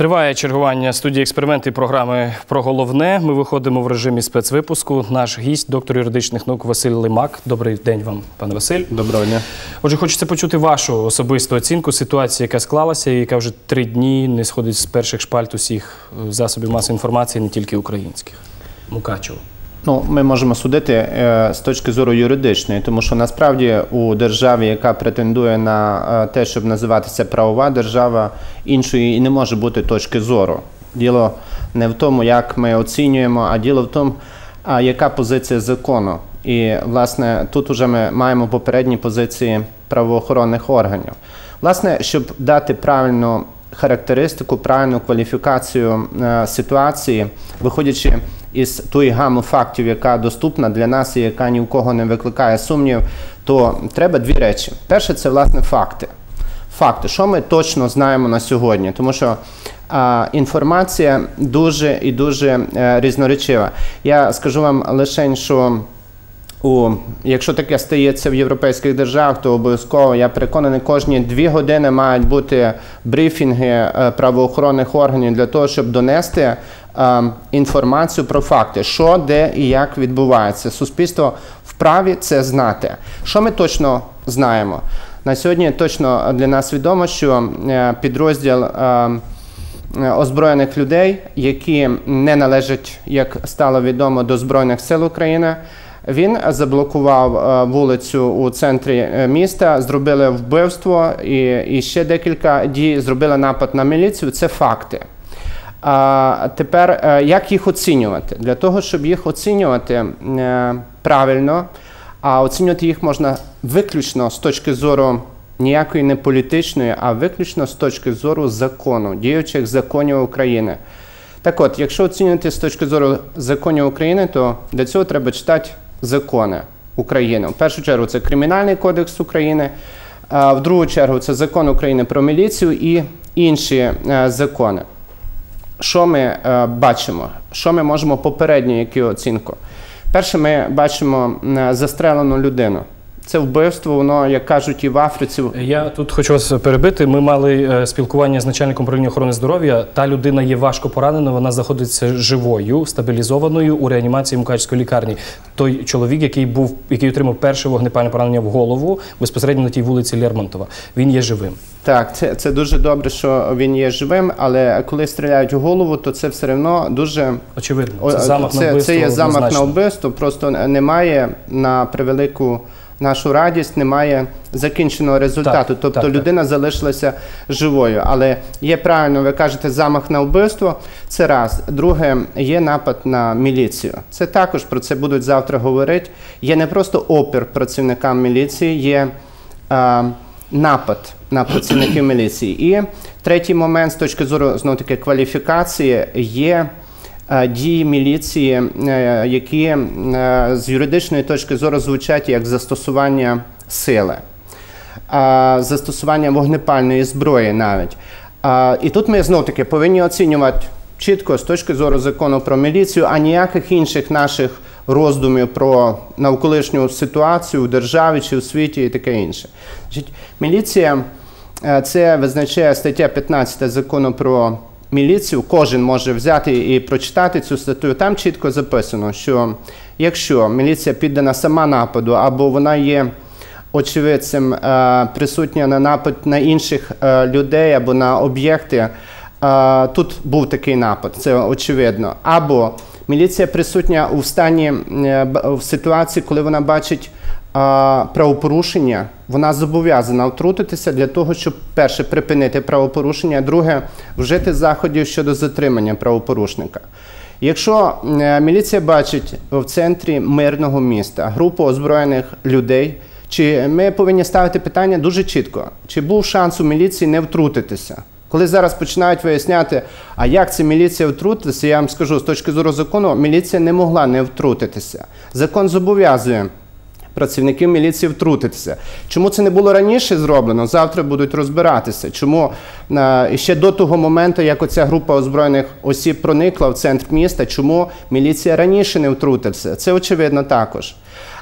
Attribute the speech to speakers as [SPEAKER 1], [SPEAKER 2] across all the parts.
[SPEAKER 1] Триває чергування студії експерименти програми про головне. Ми виходимо в режимі спецвипуску. Наш гість, доктор юридичних наук Василь Лимак. Добрий день вам, пане Василь.
[SPEAKER 2] Доброго дня.
[SPEAKER 1] Отже, хочеться почути вашу особисту оцінку ситуації, яка склалася, і яка вже три дні не сходить з перших шпальт усіх е, засобів масової інформації, не тільки українських. Мукачево.
[SPEAKER 2] Ну, ми можемо судити е, з точки зору юридичної, тому що насправді у державі, яка претендує на е, те, щоб називатися правова держава, іншої і не може бути точки зору. Діло не в тому, як ми оцінюємо, а діло в тому, а яка позиція закону. І, власне, тут вже ми маємо попередні позиції правоохоронних органів. Власне, щоб дати правильну характеристику, правильну кваліфікацію е, ситуації, виходячи із тої гами фактів, яка доступна для нас і яка ні в кого не викликає сумнів, то треба дві речі. Перше, це власне факти. Факти, що ми точно знаємо на сьогодні, тому що а, інформація дуже і дуже е, різноречива. Я скажу вам лише, що у, якщо таке стається в європейських державах, то обов'язково я переконаний, кожні дві години мають бути брифінги е, правоохоронних органів для того, щоб донести інформацію про факти, що, де і як відбувається. Суспільство вправі це знати. Що ми точно знаємо? На сьогодні точно для нас відомо, що е, підрозділ. Е, Озброєних людей, які не належать, як стало відомо, до Збройних сил України, він заблокував е, вулицю у центрі е, міста, зробили вбивство і, і ще декілька дій, зробили напад на міліцію. Це факти. А тепер е, як їх оцінювати? Для того, щоб їх оцінювати правильно, а оцінювати їх можна виключно з точки зору ніякої не політичної, а виключно з точки зору закону, діючих законів України. Так от, якщо оцінювати з точки зору законів України, то для цього треба читати закони України. В першу чергу це Кримінальний кодекс України, в другу чергу це закон України про міліцію і інші е, закони. Що ми е, бачимо? Що ми можемо попередньо, яку оцінку? Перше, ми бачимо застрелену людину. Це вбивство, воно, як кажуть, і в Африці.
[SPEAKER 1] Я тут хочу вас перебити. Ми мали е, спілкування з начальником управління охорони здоров'я. Та людина є важко поранена, вона знаходиться живою, стабілізованою у реанімації Мукачської лікарні. Той чоловік, який був, який отримав перше вогнепальне поранення в голову безпосередньо на тій вулиці Лермонтова, він є живим.
[SPEAKER 2] Так, це це дуже добре, що він є живим, але коли стріляють у голову, то це все одно дуже
[SPEAKER 1] очевидно. Це замах
[SPEAKER 2] це,
[SPEAKER 1] на вбивство.
[SPEAKER 2] Це є замах
[SPEAKER 1] однозначно.
[SPEAKER 2] на вбивство. Просто немає на превелику нашу радість, немає закінченого результату.
[SPEAKER 1] Так,
[SPEAKER 2] тобто
[SPEAKER 1] так,
[SPEAKER 2] людина так. залишилася живою. Але є правильно, ви кажете, замах на вбивство. Це раз. Друге, є напад на міліцію. Це також про це будуть завтра говорити. Є не просто опір працівникам міліції, є а, напад на працівників міліції. І третій момент з точки зору знову таки кваліфікації є. Е, дії міліції, е, які е, з юридичної точки зору звучать як застосування сили, застосування вогнепальної зброї навіть. І тут ми знов таки повинні оцінювати чітко з точки зору закону про міліцію, а ніяких інших наших роздумів про навколишню ситуацію в державі чи в світі і таке інше. Міліція це визначає стаття 15 закону про міліцію, кожен може взяти і прочитати цю статтю. Там чітко записано, що якщо міліція піддана сама нападу, або вона є очевидцем е, присутня на напад на інших е, людей або на об'єкти, е, тут був такий напад, це очевидно. Або міліція присутня у стані в ситуації, коли вона бачить правопорушення, вона зобов'язана втрутитися для того, щоб перше припинити правопорушення, друге вжити заходів щодо затримання правопорушника. Якщо е, міліція бачить в центрі мирного міста групу озброєних людей, чи ми повинні ставити питання дуже чітко: чи був шанс у міліції не втрутитися? Коли зараз починають виясняти, а як це міліція втрутитися, я вам скажу з точки зору закону, міліція не могла не втрутитися. Закон зобов'язує працівників міліції втрутитися. Чому це не було раніше зроблено? Завтра будуть розбиратися. Чому е, ще до того моменту, як оця група озброєних осіб проникла в центр міста, чому міліція раніше не втрутилася? Це очевидно також.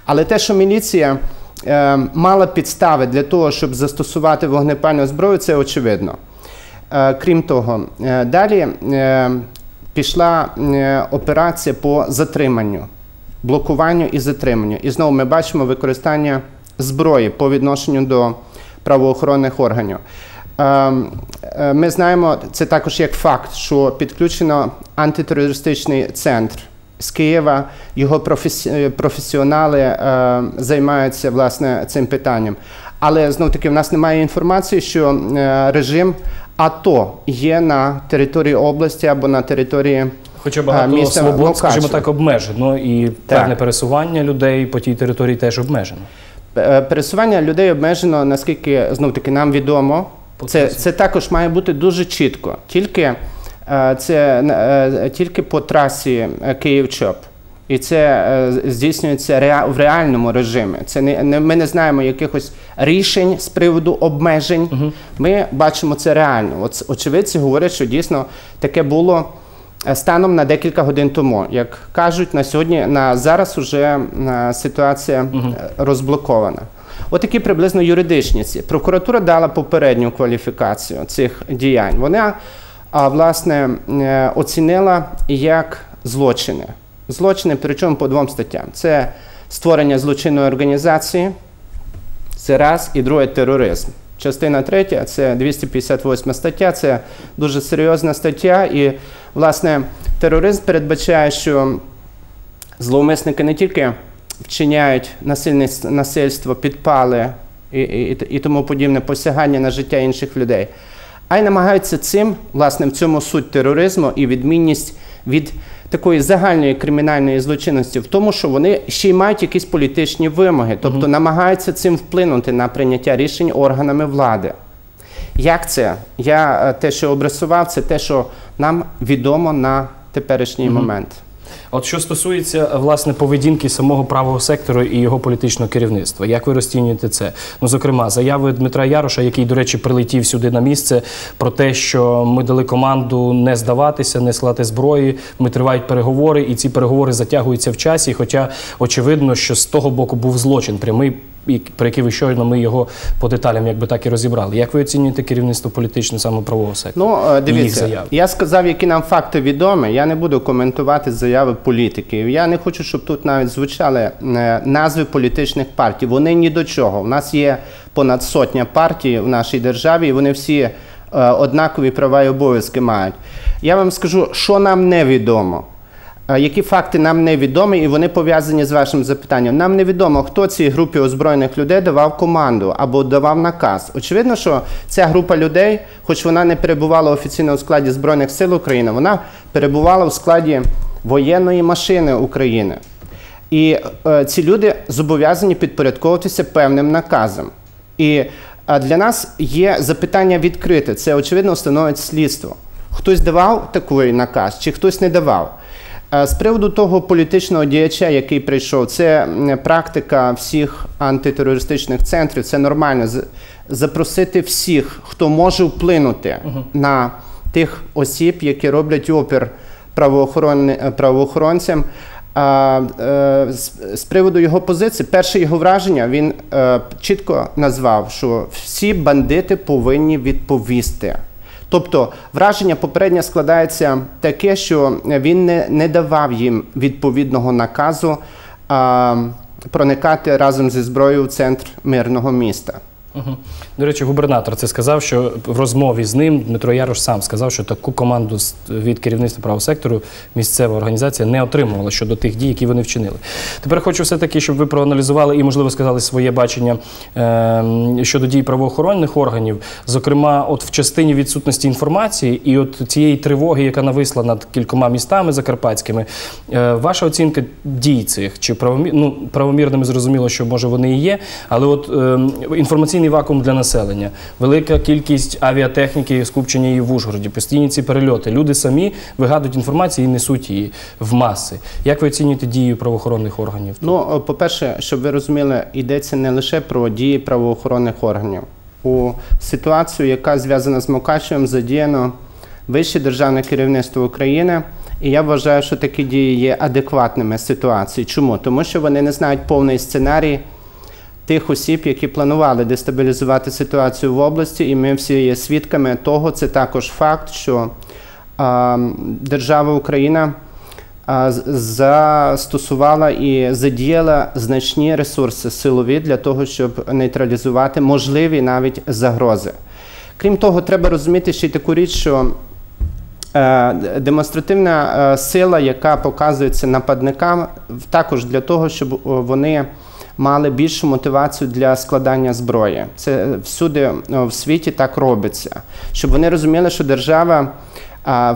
[SPEAKER 2] Але те, що міліція е, мала підстави для того, щоб застосувати вогнепальну зброю, це очевидно. Е, Крім того, е, далі е, пішла операція по затриманню, блокуванню і затриманню. І знову ми бачимо використання зброї по відношенню до правоохоронних органів. Ем, Ми знаємо це також як факт, що підключено антитерористичний центр з Києва. Його професіонали займаються власне цим питанням. Але знов таки в нас немає інформації, що режим АТО є на території області або на території
[SPEAKER 1] Хоча багато
[SPEAKER 2] місто
[SPEAKER 1] свобод,
[SPEAKER 2] Мукачево.
[SPEAKER 1] скажімо так, обмежено, і
[SPEAKER 2] Так.
[SPEAKER 1] певне пересування людей по тій території теж обмежено.
[SPEAKER 2] Е, Пересування людей обмежено, наскільки знов таки нам відомо. Це, це також має бути дуже чітко. Тільки, е, це, е, тільки по трасі е, Київ-Чоп. І це е, здійснюється в реальному режимі. Це не, не ми не знаємо якихось рішень з приводу обмежень. Ми бачимо це реально. От очевидці говорять, що дійсно таке було е, станом на декілька годин тому. Як кажуть, на сьогодні на зараз уже е, ситуація е, розблокована. Отакі приблизно юридичні ці. Прокуратура дала попередню кваліфікацію цих діянь. Вона власне оцінила як злочини. Злочини, причому по двом статтям: це створення злочинної організації, це раз, і друге тероризм. Частина третя це 258 стаття, це дуже серйозна стаття. І, власне, тероризм передбачає, що зловмисники не тільки вчиняють насильство, підпали і, і, і тому подібне посягання на життя інших людей, а й намагаються цим, власне, в цьому суть тероризму і відмінність від такої загальної кримінальної злочинності в тому, що вони ще й мають якісь політичні вимоги, тобто намагаються цим вплинути на прийняття рішень органами влади. Як це? Я е, те, що обрисував, це те, що нам відомо на теперішній момент.
[SPEAKER 1] От що стосується власне поведінки самого правого сектору і його політичного керівництва, як ви розцінюєте це? Ну, зокрема, заяви Дмитра Яроша, який, до речі, прилетів сюди на місце, про те, що ми дали команду не здаватися, не слати зброї. Ми тривають переговори, і ці переговори затягуються в часі. Хоча очевидно, що з того боку був злочин прямий. Про який ви щойно ми його по деталям, якби так і розібрали. Як ви оцінюєте керівництво політичного саме правового сектору?
[SPEAKER 2] Ну, е, дивіться, я сказав, які нам факти відомі. Я не буду коментувати заяви політиків. Я не хочу, щоб тут навіть звучали е, назви політичних партій. Вони ні до чого. У нас є понад сотня партій в нашій державі, і вони всі е, однакові права і обов'язки мають. Я вам скажу, що нам невідомо. Які факти нам невідомі, і вони пов'язані з вашим запитанням. Нам невідомо, хто цій групі озброєних людей давав команду або давав наказ. Очевидно, що ця група людей, хоч вона не перебувала офіційно у складі Збройних сил України, вона перебувала у складі воєнної машини України. І е, ці люди зобов'язані підпорядковуватися певним наказам. І е, для нас є запитання відкрите. Це очевидно становить слідство. Хтось давав такий наказ, чи хтось не давав. Е, З приводу того політичного діяча, який прийшов, це практика всіх антитерористичних центрів. Це нормально запросити всіх, хто може вплинути на тих осіб, які роблять опір правоохоронни- правоохоронцям. А, е, з, приводу його позиції, перше його враження, він е, чітко назвав, що всі бандити повинні відповісти. Тобто враження попереднє складається таке, що він не, не давав їм відповідного наказу а, проникати разом зі зброєю в центр мирного міста.
[SPEAKER 1] До речі, губернатор це сказав, що в розмові з ним Дмитро Ярош сам сказав, що таку команду від керівництва правого сектору місцева організація не отримувала щодо тих дій, які вони вчинили. Тепер хочу все-таки, щоб ви проаналізували і, можливо, сказали своє бачення е, щодо дій правоохоронних органів, зокрема, от в частині відсутності інформації і от цієї тривоги, яка нависла над кількома містами закарпатськими. Е, ваша оцінка дій цих чи правомір... ну, правомірними зрозуміло, що може вони і є, але от е, інформаційний вакуум для населення, велика кількість авіатехніки, скупчення її в Ужгороді, постійні ці перельоти. Люди самі вигадують інформацію і несуть її в маси. Як ви оцінюєте дію правоохоронних органів?
[SPEAKER 2] Ну, е, по-перше, щоб ви розуміли, йдеться не лише про дії правоохоронних органів. У ситуацію, яка зв'язана з Мукачевом, задіяно вище державне керівництво України. І я вважаю, що такі дії є адекватними ситуації. Чому? Тому що вони не знають повний сценарій тих осіб, які планували дестабілізувати ситуацію в області, і ми всі є свідками того. Це також факт, що держава Україна застосувала і задіяла значні ресурси силові для того, щоб нейтралізувати можливі навіть загрози. Крім того, треба розуміти ще й таку річ, що е, демонстративна е, сила, яка показується нападникам, також для того, щоб вони мали більшу мотивацію для складання зброї. Це всюди в світі так робиться, щоб вони розуміли, що держава.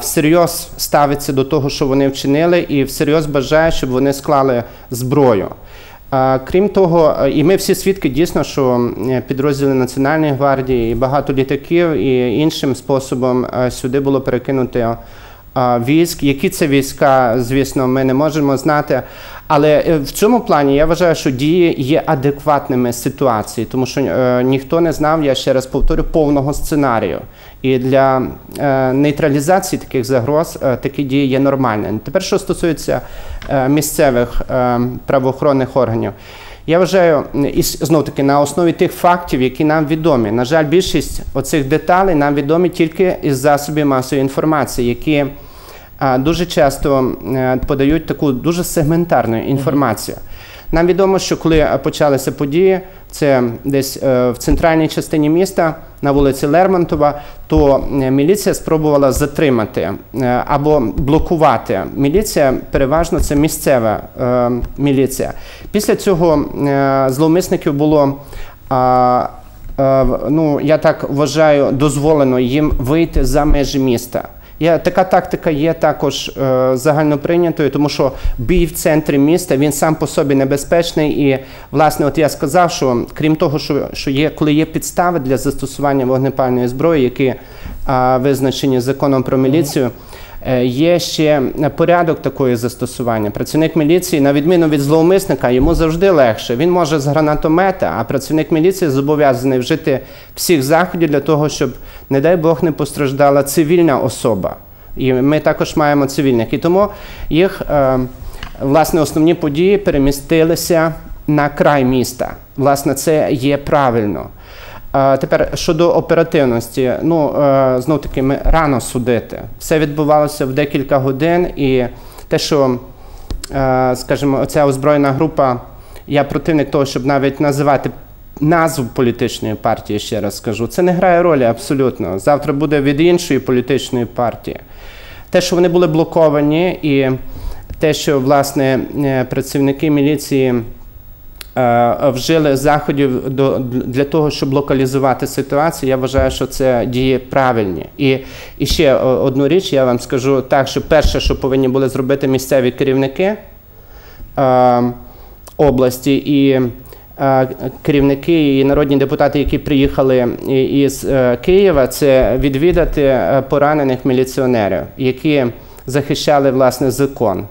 [SPEAKER 2] Всерйоз ставиться до того, що вони вчинили, і всерйоз бажає, щоб вони склали зброю. Крім того, е, і ми всі свідки дійсно, що е, підрозділи Національної гвардії і багато літаків і іншим способом е, сюди було перекинуто е, військ. Які це війська, звісно, ми не можемо знати. Але е, в цьому плані я вважаю, що дії є адекватними ситуації, тому що е, ніхто не знав, я ще раз повторю, повного сценарію. І для е, нейтралізації таких загроз е, такі дії є нормальними. Тепер, що стосується е, місцевих е, правоохоронних органів. Я вважаю, і знов таки на основі тих фактів, які нам відомі. На жаль, більшість оцих деталей нам відомі тільки із засобів масової інформації, які дуже часто е, подають таку дуже сегментарну інформацію. Нам відомо, що коли е, почалися події, це десь е, в центральній частині міста на вулиці Лермонтова, то міліція спробувала затримати або блокувати. Міліція переважно це місцева міліція. Після цього зловмисників було. ну, я так вважаю, дозволено їм вийти за межі міста. Я, така тактика є також е, загальноприйнятою, тому що бій в центрі міста він сам по собі небезпечний. І, власне, от я сказав, що крім того, що, що є, коли є підстави для застосування вогнепальної зброї, які е, визначені законом про міліцію. Е, Є ще порядок такої застосування. Працівник міліції, на відміну від зловмисника, йому завжди легше. Він може з гранатомета, а працівник міліції зобов'язаний вжити всіх заходів для того, щоб, не дай Бог, не постраждала цивільна особа. І ми також маємо цивільних. І тому їх е, власне основні події перемістилися на край міста. Власне, це є правильно. Тепер щодо оперативності, ну е, знов таки ми рано судити. Все відбувалося в декілька годин, і те, що, е, скажімо, оця озброєна група, я противник того, щоб навіть називати назву політичної партії, ще раз скажу, це не грає ролі абсолютно. Завтра буде від іншої політичної партії. Те, що вони були блоковані, і те, що власне е, працівники міліції вжили заходів для того, щоб локалізувати ситуацію, я вважаю, що це дії правильні. І, і ще одну річ я вам скажу так, що перше, що повинні були зробити місцеві керівники е, області і е, керівники і народні депутати, які приїхали із е, Києва, це відвідати е, поранених міліціонерів, які захищали власне закон.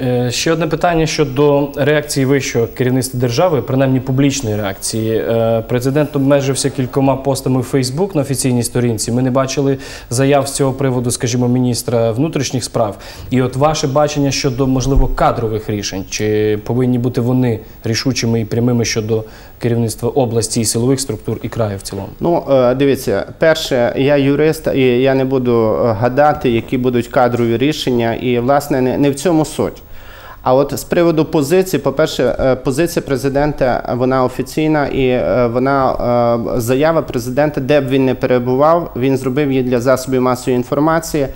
[SPEAKER 1] Е, Ще одне питання щодо реакції вищого керівництва держави, принаймні публічної реакції. Е, Президент обмежився кількома постами у Фейсбук на офіційній сторінці. Ми не бачили заяв з цього приводу, скажімо, міністра внутрішніх справ. І от ваше бачення щодо можливо кадрових рішень, чи повинні бути вони рішучими і прямими щодо керівництва області і силових структур і краю в цілому?
[SPEAKER 2] Ну, е, дивіться, перше, я юрист, і я не буду е, гадати, які будуть кадрові рішення, і власне не, не в цьому суть. А от з приводу позиції, по-перше, е, позиція президента вона офіційна, і вона заява президента, де б він не перебував, він зробив її для засобів масової інформації.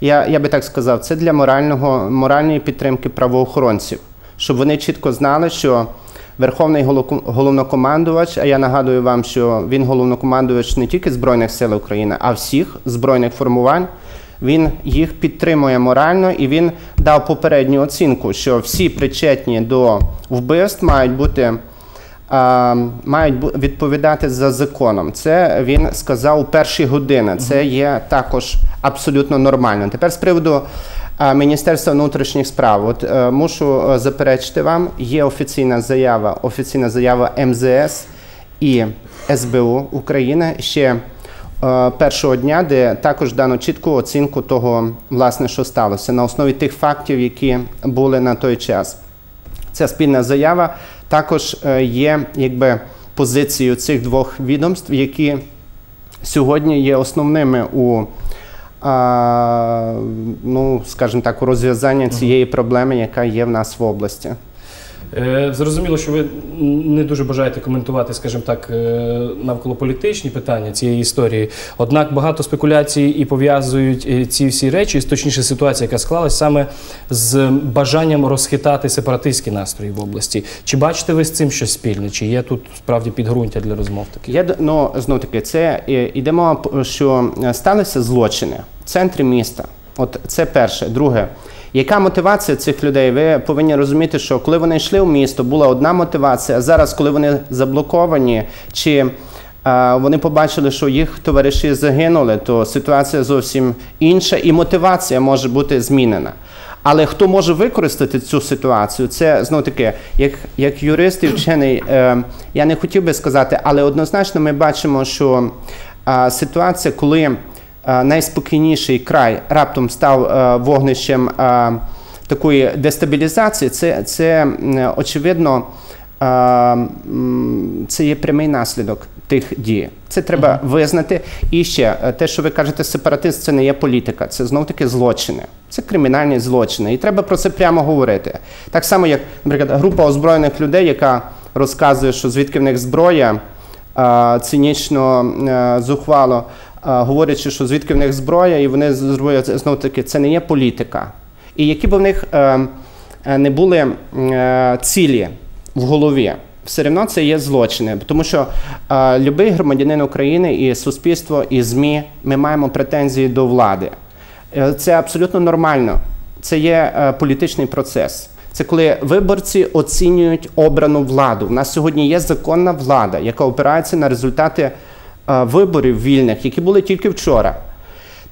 [SPEAKER 2] Я, я би так сказав, це для морального, моральної підтримки правоохоронців, щоб вони чітко знали, що Верховний головнокомандувач, а я нагадую вам, що він головнокомандувач не тільки Збройних сил України, а всіх збройних формувань. Він їх підтримує морально і він дав попередню оцінку, що всі причетні до вбивств мають бути мають відповідати за законом. Це він сказав у перші години. Це є також абсолютно нормально. Тепер з приводу Міністерства внутрішніх справ. От е, мушу е, заперечити вам, є офіційна заява, офіційна заява МЗС і СБУ України ще е, першого дня, де також дано чітку оцінку того, власне, що сталося на основі тих фактів, які були на той час. Ця спільна заява також є якби позицією цих двох відомств, які сьогодні є основними у. Ну, скажімо так, у розв'язання цієї проблеми, яка є в нас в області.
[SPEAKER 1] Е, Зрозуміло, що ви не дуже бажаєте коментувати, скажімо так, е, навколо політичні питання цієї історії. Однак багато спекуляцій і пов'язують е, ці всі речі, точніше, ситуація, яка склалась саме з бажанням розхитати сепаратистські настрої в області. Чи бачите ви з цим щось спільне? Чи є тут справді підґрунтя для розмов таких?
[SPEAKER 2] Я ну, знов таки, це йде мова, що сталися злочини в центрі міста. От це перше. Друге, яка мотивація цих людей? Ви повинні розуміти, що коли вони йшли в місто, була одна мотивація. А зараз, коли вони заблоковані, чи е, вони побачили, що їх товариші загинули, то ситуація зовсім інша, і мотивація може бути змінена. Але хто може використати цю ситуацію? Це знов таки, як, як юрист і вчений, е, я не хотів би сказати, але однозначно ми бачимо, що е, ситуація, коли найспокійніший край раптом став е, вогнищем е, такої дестабілізації, це, це очевидно. е, Це є прямий наслідок тих дій. Це треба визнати. І ще е, те, що ви кажете, сепаратист, це не є політика, це знов таки злочини. Це кримінальні злочини. І треба про це прямо говорити. Так само, як, наприклад, група озброєних людей, яка розказує, що звідки в них зброя, е, цинічно, е, зухвало, е, говорячи, що звідки в них зброя, і вони зробили знов таки, це не є політика. І які б в них е, е, не були е, цілі в голові, все одно це є злочини. Тому що будь-який громадянин України і суспільство, і ЗМІ, ми маємо претензії до влади. Це абсолютно нормально. Це є політичний процес. Це коли виборці оцінюють обрану владу. У нас сьогодні є законна влада, яка опирається на результати виборів вільних, які були тільки вчора.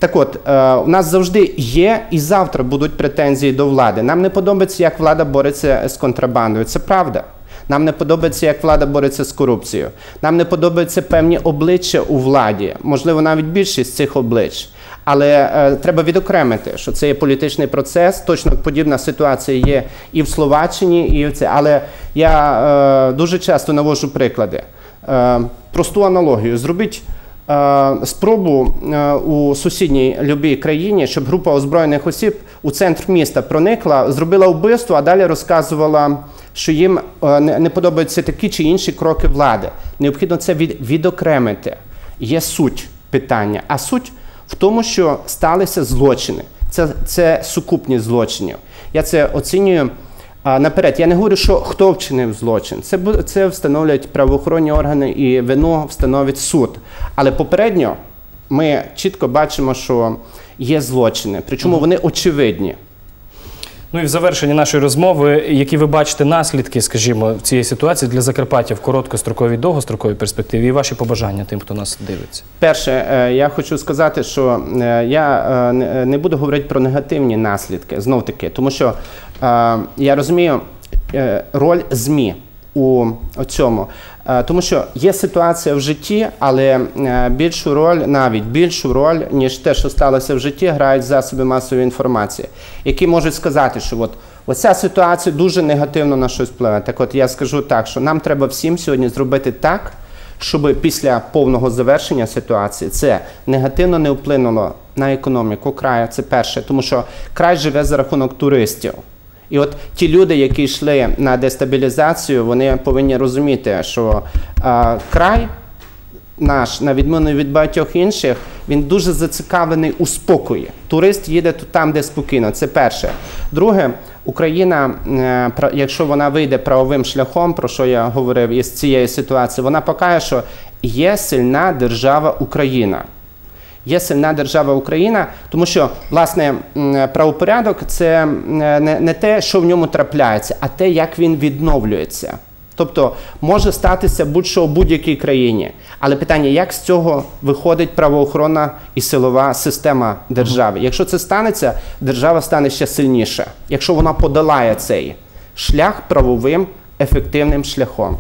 [SPEAKER 2] Так от, е, у нас завжди є і завтра будуть претензії до влади. Нам не подобається, як влада бореться з контрабандою. Це правда. Нам не подобається, як влада бореться з корупцією. Нам не подобаються певні обличчя у владі, можливо, навіть більшість цих облич. Але е, треба відокремити, що це є політичний процес. Точно подібна ситуація є і в Словаччині, і в це. Але я е, дуже часто навожу приклади. Е, просту аналогію. Зробіть е, спробу е, у сусідній любій країні, щоб група озброєних осіб у центр міста проникла, зробила вбивство, а далі розказувала, що їм е, не, подобаються такі чи інші кроки влади. Необхідно це від, відокремити. Є суть питання. А суть в тому, що сталися злочини. Це, це сукупність злочинів. Я це оцінюю. А, наперед, я не говорю, що хто вчинив злочин. Це, це встановлюють правоохоронні органи і вину встановить суд. Але попередньо ми чітко бачимо, що є злочини, причому вони очевидні.
[SPEAKER 1] Ну і в завершенні нашої розмови, які ви бачите наслідки, скажімо, цієї ситуації для Закарпаття в короткостроковій довгостроковій перспективі, і ваші побажання тим, хто нас дивиться.
[SPEAKER 2] Перше, е, я хочу сказати, що е, я е, не- буду говорити про негативні наслідки, знов таки, тому що я розумію е, роль ЗМІ у цьому. Е, Тому що є ситуація в житті, але е, більшу роль, навіть більшу роль, ніж те, що сталося в житті, грають засоби масової інформації, які можуть сказати, що от оця ситуація дуже негативно на щось впливає. Так от я скажу так, що нам треба всім сьогодні зробити так, щоб після повного завершення ситуації це негативно не вплинуло на економіку краю. Це перше, тому що край живе за рахунок туристів. І от ті люди, які йшли на дестабілізацію, вони повинні розуміти, що е, край наш, на відміну від багатьох інших, він дуже зацікавлений у спокої. Турист їде там, де спокійно. Це перше. Друге, Україна, е, якщо вона вийде правовим шляхом, про що я говорив із цієї ситуації, вона покаже, що є сильна держава Україна. Є сильна держава Україна, тому що власне правопорядок це не, не те, що в ньому трапляється, а те, як він відновлюється. Тобто може статися будь-що в будь-якій країні. Але питання, як з цього виходить правоохоронна і силова система держави? Якщо це станеться, держава стане ще сильніша, якщо вона подолає цей шлях правовим ефективним шляхом.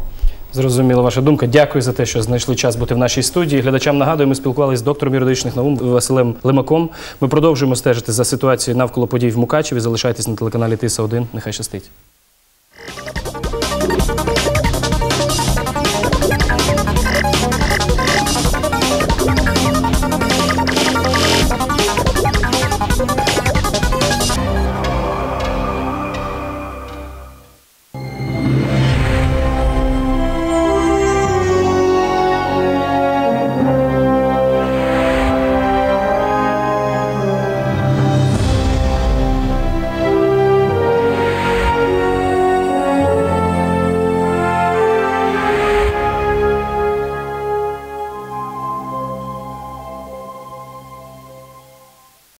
[SPEAKER 1] Зрозуміла ваша думка. Дякую за те, що знайшли час бути в нашій студії. Глядачам нагадую, ми спілкувалися з доктором юридичних наук Василем Лимаком. Ми продовжуємо стежити за ситуацією навколо подій в Мукачеві. Залишайтесь на телеканалі Тиса 1 Нехай щастить.